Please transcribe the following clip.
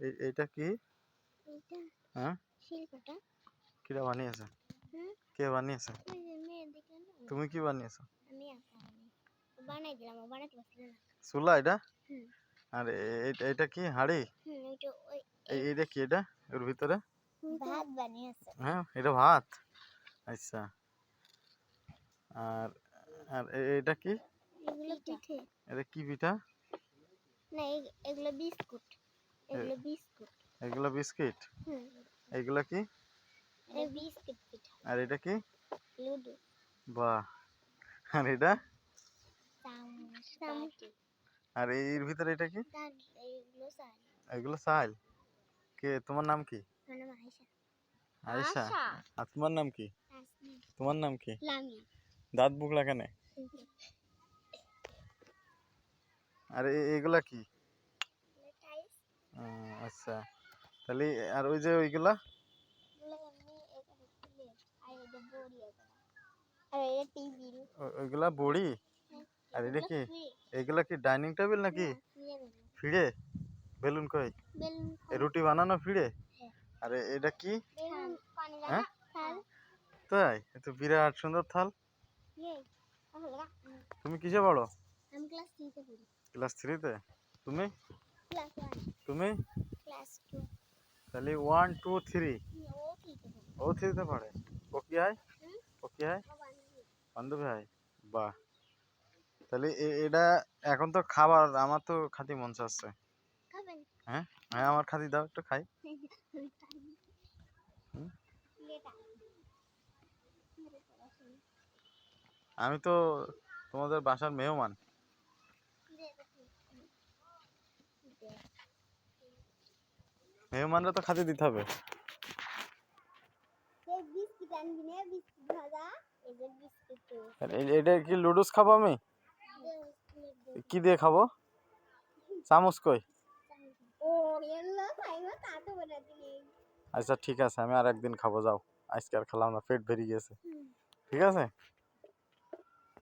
এই এইটা কি? হ্যাঁ? কিরা বানিয়েছে? কে বানিয়েছে? তুমি কি বানিয়েছো? চুলা এটা? আর এ- এই- এইটা কি হাঁড়ি? এইটা কি এটা এর ভিতরে? ভাত বানিয়েছে। হ্যাঁ এটা ভাত? আচ্ছা। আর আর এ- এইটা কি? এটা কি পিঠা? না এগুলো বিস্কুট। এগুলো বিস্কুট। এগুলো বিস্কিট? হুম। এইগুলা কি? এটা বিস্কুট পিঠা। আর এটা কি? লুডু। বাহ। আর এটা? চামচ। চামচ। আর এর ভিতরে এটা কি? তার এইগুলো সাল এগুলো চাল। কে? তোমার নাম কি? মানে মাইশা আয়েশা। আর তোমার নাম কি? আসমি তোমার নাম কি? লামি দাঁত বুকলা কেন? আর এ- এগুলা কি? টাইস আহ, আচ্ছা। তাহলে আর ওই যে ওইগুলা? ওইগুলা বড়ি? আর এটা কি? এগুলা কি ডাইনিং টেবিল নাকি? ফিড়ে বেলুন কই? রুটি বানানো ফিড়ে। আর এটা কি? হ্যাঁ? তাই? এ বিরাট সুন্দর থাল। তুমি কিসে পড়ো? ক্লাস থ্রিতে তুমি? তুমি? তাহলে ওয়ান টু থ্রি ও থ্রিতে পড়ি ও কি হয়? ও কি হয়? বান্ধবী। হয়। বাহ। তাহলে এটা এখন তো খাবার আমার তো খাতি মন চাচ্ছে। হ্যাঁ? হ্যাঁ আমার খাতি দাও একটু খাই? আমি তো তোমাদের বাসার মেহমান। মেহমানরা তো খাতি দিতে হবে। এটা কি লুডুস খাব আমি? কি দিয়ে খাব? চামচ কই? আচ্ছা ঠিক আছে আমি আর একদিন খাব যাও। আজকে আর খেলাম না পেট ভরে গেছে। ঠিক আছে?